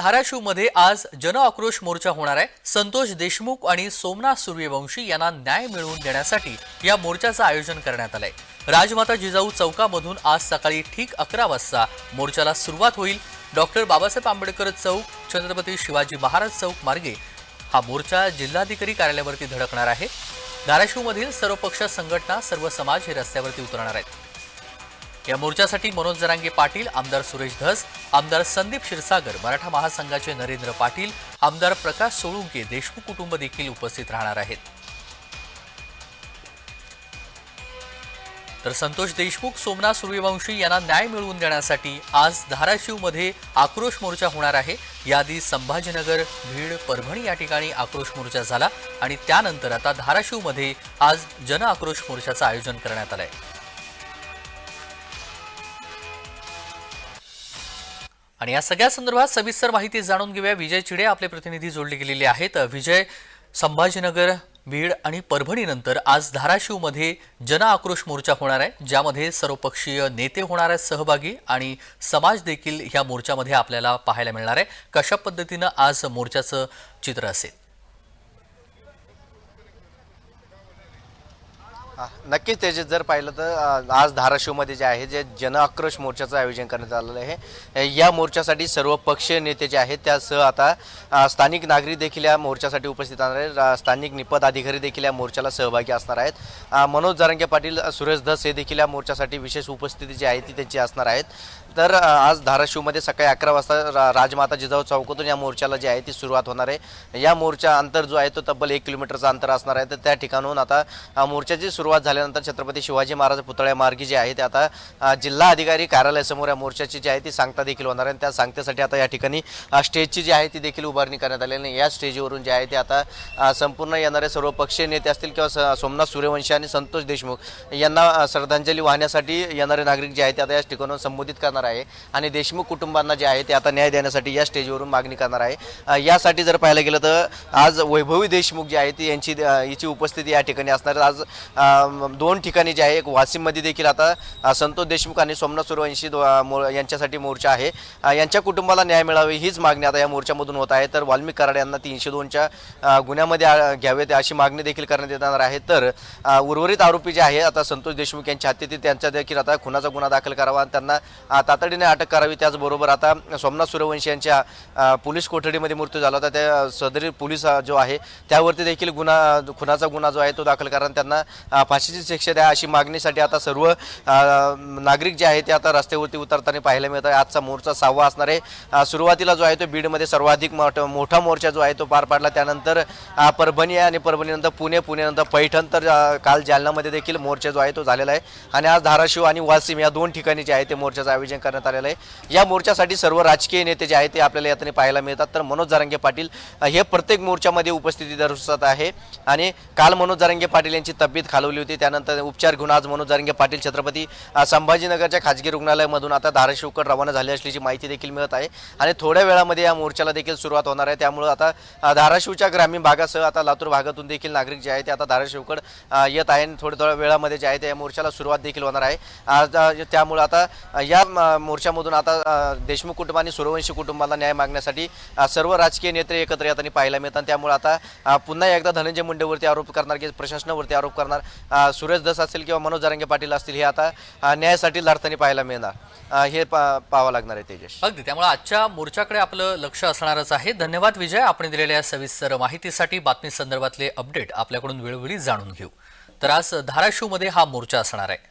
धाराशिवमध्ये आज जन आक्रोश मोर्चा होणार आहे. संतोष देशमुख आणि सोमनाथ सूर्यवंशी यांना न्याय मिळवून देण्यासाठी या मोर्चाचं आयोजन करण्यात आलंय. राजमाता जिजाऊ चौकामधून आज सकाळी ठीक अकरा वाजता मोर्चाला सुरुवात होईल. डॉक्टर बाबासाहेब आंबेडकर चौक छत्रपती शिवाजी महाराज चौक मार्गे हा मोर्चा जिल्हाधिकारी कार्यालयावरती धडकणार आहे. धाराशिवमधील सर्व पक्ष संघटना सर्व समाज हे रस्त्यावरती उतरणार आहेत. या मोर्चासाठी मनोज जरांगे पाटील आमदार सुरेश धस आमदार संदीप क्षीरसागर मराठा महासंघाचे नरेंद्र पाटील आमदार प्रकाश सोळुंके देशमुख कुटुंब देखील उपस्थित राहणार आहेत. तर संतोष देशमुख सोमनाथ सूर्यवंशी यांना न्याय मिळवून देण्यासाठी आज धाराशिवमध्ये आक्रोश मोर्चा होणार आहे. याआधी संभाजीनगर भीड परभणी या ठिकाणी आक्रोश मोर्चा झाला आणि त्यानंतर आता धाराशिवमध्ये आज जन आक्रोश मोर्चाचं आयोजन करण्यात आलं आहे आणि या सगळ्या संदर्भात सविस्तर माहिती जाणून घेऊया. विजय चिडे आपले प्रतिनिधी जोडले गेलेले आहेत. विजय संभाजीनगर बीड आणि परभणीनंतर आज धाराशिवमध्ये जन आक्रोश मोर्चा होणार आहे ज्यामध्ये सर्वपक्षीय नेते होणार आहेत सहभागी आणि समाज देखील ह्या मोर्चामध्ये आपल्याला पाहायला मिळणार आहे. कशा पद्धतीनं आज मोर्चाचं चित्र असेल हा, नक्कीच त्याचे जर पाहिलं तर आज धाराशिवमध्ये जे आहे जे जन आक्रोश मोर्चाचं आयोजन करण्यात आलेलं आहे या मोर्चासाठी सर्व पक्षीय नेते जे आहेत त्यासह आता स्थानिक नागरिक देखील या मोर्चासाठी उपस्थित राहणार आहेत. स्थानिक निपद अधिकारी देखील या मोर्चाला सहभागी असणार आहेत. मनोज जारंगे पाटील सुरेश धस हे देखील या मोर्चासाठी विशेष उपस्थिती जी आहे ती त्यांची असणार आहेत. तर आज धाराशिवमध्ये सकाळी अकरा वाजता राजमाता जिजाऊ चौकातून या मोर्चाला जी आहे ती सुरुवात होणार आहे. या मोर्चा अंतर जो आहे तो तब्बल एक किलोमीटरचा अंतर असणार आहे. तर त्या ठिकाणून आता मोर्चाची सुरुवात सुरुवात झाल्यानंतर छत्रपती शिवाजी महाराज पुतळ्या मार्गी जे आहे ते आता जिल्हा अधिकारी कार्यालयासमोर या मोर्चाची जी आहे ती सांगता देखील होणार आहे. आणि त्या सांगतेसाठी आता या ठिकाणी स्टेजची जी आहे ती देखील उभारणी करण्यात आलेली आणि या स्टेजवरून जे आहे ते आता संपूर्ण येणारे सर्व पक्षीय नेते असतील किंवा सोमनाथ सूर्यवंशी आणि संतोष देशमुख यांना श्रद्धांजली वाहण्यासाठी येणारे नागरिक जे आहेत ते आता या ठिकाणून संबोधित करणार आहे. आणि देशमुख कुटुंबांना जे आहे ते आता न्याय देण्यासाठी या स्टेजवरून मागणी करणार आहे. यासाठी जर पाहायला गेलं तर आज वैभवी देशमुख जी आहे ती यांची याची हिची उपस्थिती या ठिकाणी असणार आज दोन ठिकाणी जे आहे एक वाशिममध्ये देखील आता संतोष देशमुख आणि सोमनाथ सूर्यवंशी मो- यांच्यासाठी मोर्चा आहे. यांच्या कुटुंबाला न्याय मिळावे हीच मागणी आता या मोर्चामधून होत आहे. तर वाल्मिक कराड यांना तीनशे दोनच्या गुन्ह्यामध्ये घ्यावेत अशी मागणी देखील करण्यात येणार आहे. तर उर्वरित आरोपी जे आहे आता संतोष देशमुख यांच्या हत्येतील त्यांच्या देखील आता खुनाचा गुन्हा दाखल करावा आणि त्यांना तातडीने अटक करावी. त्याचबरोबर आता सोमनाथ सूर्यवंशी यांच्या पोलीस कोठडीमध्ये मृत्यू झाला होता. त्या सदरी पोलीस जो आहे त्यावरती देखील गुन्हा खुनाचा गुन्हा जो आहे तो दाखल करा आणि त्यांना फाशीची शिक्षा द्या अशी मागणीसाठी आता सर्व नागरिक जे आहे ते आता रस्त्यावरती उतरताना पाहायला मिळत आहे आजचा मोर्चा सहावा असणार आहे. सुरुवातीला जो आहे तो बीडमध्ये सर्वाधिक मोठा मोर्चा जो आहे तो पार पाडला. त्यानंतर परभणी आहे आणि परभणीनंतर पुणे पुणेनंतर पैठण. तर काल जालनामध्ये देखील मोर्चा जो आहे तो झालेला आहे. आणि आज धाराशिव आणि वाशिम या दोन ठिकाणी जे आहे ते मोर्चाचं आयोजन करण्यात आलेलं आहे. या मोर्चासाठी सर्व राजकीय नेते जे आहेत ते आपल्याला यातने पाहायला मिळतात. तर मनोज जारंगे पाटील हे प्रत्येक मोर्चामध्ये उपस्थिती दर्शवत आहे. आणि काल मनोज जारंगे पाटील यांची तब्येत खालवली होती. त्यानंतर उपचार घेऊन आज मनोज जारंगे पाटील छत्रपती संभाजीनगरच्या खाजगी रुग्णालयामधून आता धाराशिवकडे रवाना झाले असल्याची माहिती देखील मिळत आहे. आणि थोड्या वेळामध्ये या मोर्चाला देखील सुरुवात होणार आहे. त्यामुळे आता धाराशिवच्या ग्रामीण भागासह आता लातूर भागातून देखील नागरिक जे आहे ते आता धाराशिवकड येत आहे आणि थोड्या थोड्या वेळामध्ये जे आहे ते या मोर्चाला सुरुवात देखील होणार आहे. आज त्यामुळे आता या मोर्चामधून आता देशमुख कुटुंब आणि सूर्यवंशी कुटुंबाला न्याय मागण्यासाठी सर्व राजकीय नेते एकत्र येताना पाहायला मिळतात. त्यामुळे आता पुन्हा एकदा धनंजय मुंडेवरती आरोप करणार की प्रशासनावरती आरोप करणार. सुरेश दस असेल किंवा मनोज जारंगे पाटील असतील हे आता न्यायासाठी लढताना पाहायला मिळणार. हे पा पाहावं लागणार आहे तेजस. अगदी त्यामुळे आजच्या मोर्चाकडे आपलं लक्ष असणारच आहे. धन्यवाद विजय आपण दिलेल्या सविस्तर माहितीसाठी बातमी संदर्भातले अपडेट आपल्याकडून वेळोवेळी जाणून घेऊ. तर आज धाराशिवमध्ये हा मोर्चा असणार आहे.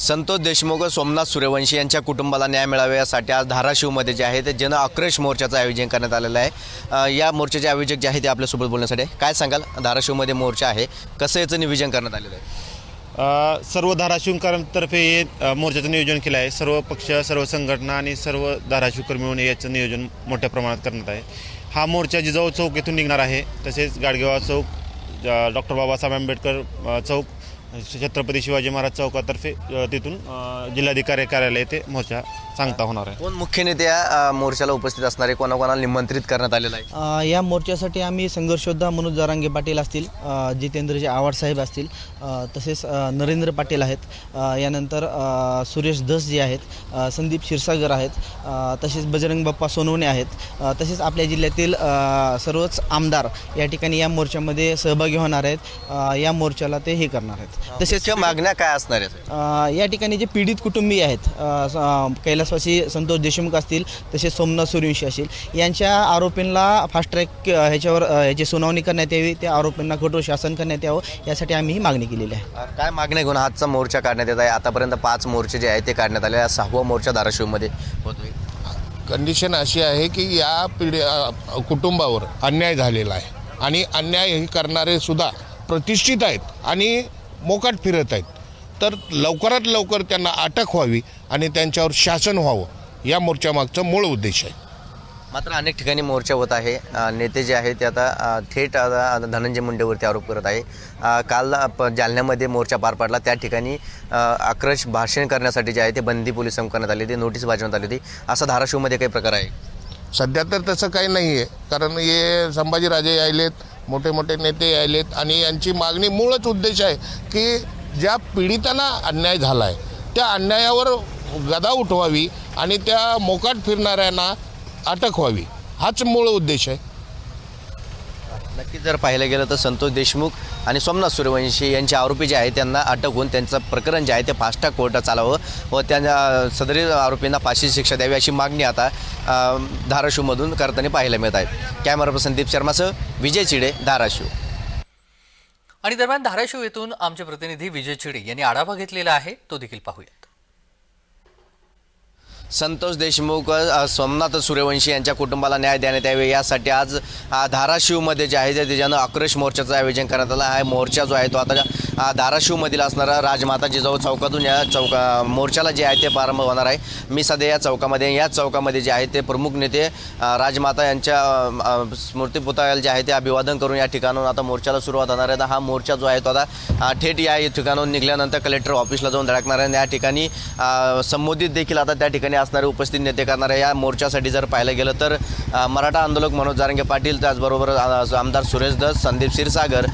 संतोष देशमुख सोमनाथ सूर्यवंशी यांच्या कुटुंबाला न्याय मिळावे यासाठी आज धाराशिवमध्ये जे आहे ते जन आक्रोश मोर्चाचं आयोजन करण्यात आलेलं आहे. या मोर्चाचे आयोजक जे आहे ते आपल्यासोबत बोलण्यासाठी काय सांगाल? धाराशिवमध्ये मोर्चा आहे. कसं याचं नियोजन करण्यात आलेलं आहे? सर्व धाराशिवकरांतर्फे हे मोर्चाचं नियोजन केलं आहे. सर्व पक्ष सर्व संघटना आणि सर्व धाराशिवकर मिळून याचं नियोजन मोठ्या प्रमाणात करण्यात आहे. हा मोर्चा जिजाऊ चौक येथून निघणार आहे. तसेच गाडगेवा चौक डॉक्टर बाबासाहेब आंबेडकर चौक छत्रपती शिवाजी महाराज चौकातर्फे तिथून जिल्हाधिकारी कार्यालय ते मोर्चा सांगता होणार आहे. कोण मुख्य नेते या मोर्चाला उपस्थित असणारे? कोणाकोणाला निमंत्रित करण्यात आलेलं आहे? या मोर्चासाठी आम्ही संघर्ष योद्धा मनोज जारांगे पाटील असतील जितेंद्रजी आव्हाड साहेब असतील तसेच नरेंद्र पाटील आहेत यानंतर सुरेश धस जे आहेत संदीप क्षीरसागर आहेत तसेच बजरंग बाप्पा सोनवणे आहेत तसेच आपल्या जिल्ह्यातील सर्वच आमदार या ठिकाणी या मोर्चामध्ये सहभागी होणार आहेत या मोर्चाला ते हे करणार आहेत. तसेच मागण्या काय असणार आहेत? अ, या ठिकाणी जे पीडित कुटुंबीय आहेत कैलासवासी संतोष देशमुख असतील तसेच सोमनाथ सूर्यवंशी असतील यांच्या आरोपींना फास्ट ट्रॅक ह्याच्यावर ह्याची सुनावणी करण्यात यावी त्या आरोपींना कठोर शासन करण्यात यावं यासाठी आम्ही ही मागणी केलेली आहे. काय मागण्या घेऊन आजचा मोर्चा काढण्यात येत आहे? आतापर्यंत पाच मोर्चे जे आहेत ते काढण्यात आले हा सहावा मोर्चा धाराशिवमध्ये होतोय. कंडिशन अशी आहे की या पिढी कुटुंबावर अन्याय झालेला आहे. आणि अन्याय हे करणारे सुद्धा प्रतिष्ठित आहेत. आणि मोकाट फिरत आहेत. तर लवकरात लवकर त्यांना अटक व्हावी आणि त्यांच्यावर शासन व्हावं या मोर्चामागचा मूळ उद्देश आहे. मात्र अनेक ठिकाणी मोर्चा होत आहे. नेते जे आहेत ते आता थेट आता धनंजय मुंडेवरती आरोप करत आहे. काल जालन्यामध्ये मोर्चा पार पडला. त्या ठिकाणी आक्रोश भाषण करण्यासाठी जे आहे ते बंदी पोलिसांना करण्यात आली होती. नोटीस बजावण्यात आली होती. असा धाराशिवमध्ये काही प्रकार आहे? सध्या तर तसं काही नाही आहे कारण हे संभाजीराजे यायलेत. मोठे मोठे नेते यायलेत आणि यांची मागणी मूळच उद्देश आहे की ज्या पीडितांना अन्याय झाला आहे त्या अन्यायावर गदा उठवावी आणि त्या मोकाट फिरणाऱ्यांना अटक व्हावी. हाच मूळ उद्देश आहे. नक्कीच जर पाहिलं गेलं तर संतोष देशमुख आणि सोमनाथ सूर्यवंशी यांचे आरोपी जे आहेत त्यांना अटक होऊन त्यांचं प्रकरण जे आहे ते फास्ट ट्रॅक कोर्टात चालावं व त्यांना सदरी आरोपींना फाशी शिक्षा द्यावी अशी मागणी आता धाराशिवमधून करताना पाहायला मिळत आहे. कॅमेरा पर्सन संदीप शर्मासह विजय चिडे धाराशिव. आणि दरम्यान धाराशिव येथून आमचे प्रतिनिधी विजय चिडे यांनी आढावा घेतलेला आहे तो देखील पाहूया. संतोष देशमुख सोमनाथ सूर्यवंशी यांच्या कुटुंबाला न्याय देण्यात यावे. यासाठी आज धाराशिवमध्ये जे आहे त्याच्यानं आक्रोश मोर्चाचं आयोजन करण्यात आलं आहे. मोर्चा जो आहे तो आता धाराशिवमधील असणारा राजमाता जिजाऊ चौकातून या चौका मोर्चाला जे आहे ते प्रारंभ होणार आहे. मी सध्या या चौकामध्ये या चौकामध्ये जे आहे ते प्रमुख नेते राजमाता यांच्या स्मृतीपुतळ्याला जे आहे ते अभिवादन करून या ठिकाणून आता मोर्चाला सुरुवात होणार आहे. आता हा मोर्चा जो आहे तो आता थेट या ठिकाणाहून निघाल्यानंतर कलेक्टर ऑफिसला जाऊन धडकणार आहे. आणि या ठिकाणी संबोधित देखील आता त्या ठिकाणी असणारे उपस्थित नेते करणार आहे. या मोर्चासाठी जर पाहिलं गेलं तर मराठा आंदोलक मनोज जारंगे पाटील त्याचबरोबर आमदार सुरेश दस संदीप क्षीरसागर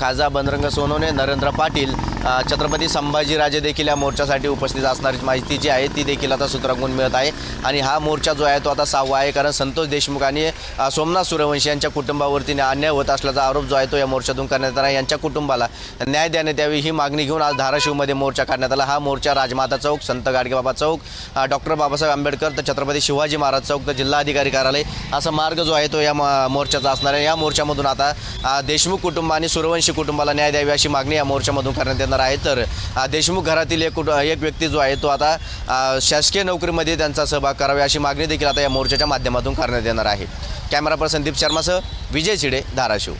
खासदार बंदरंग सोनवणे नरेंद्र पाटील छत्रपती संभाजीराजे देखील या मोर्चासाठी उपस्थित असणारी माहिती जी आहे ती देखील आता सूत्रांकून मिळत आहे. आणि हा मोर्चा जो आहे तो आता सहावा आहे. कारण संतोष देशमुख आणि सोमनाथ सूर्यवंशी यांच्या कुटुंबावरती अन्याय होत असल्याचा आरोप जो आहे तो या मोर्चातून करण्यात आला यांच्या कुटुंबाला न्याय देण्यात यावी ही मागणी घेऊन आज धाराशिवमध्ये मोर्चा काढण्यात आला. हा मोर्चा राजमाता चौक संत गाडगेबाबा चौक डॉक्टर बाबासाहेब आंबेडकर तर छत्रपती शिवाजी महाराज चौक तर जिल्हाधिकारी कार्यालय असा मार्ग जो आहे तो या मोर्चाचा असणार आहे. या मोर्चामधून आता देशमुख कुटुंब आणि सूर्यवंशी कुटुंबाला न्याय द्यावी अशी मागणी या मोर्चामधून करण्यात येणार आहे. तर देशमुख घरातील एक कुट एक व्यक्ती जो आहे तो आता शासकीय नोकरीमध्ये त्यांचा सहभाग करावा अशी मागणी देखील आता या मोर्चाच्या माध्यमातून करण्यात येणार आहे. कॅमेरा पर्सन संदीप शर्मासह विजय चिडे धाराशिव.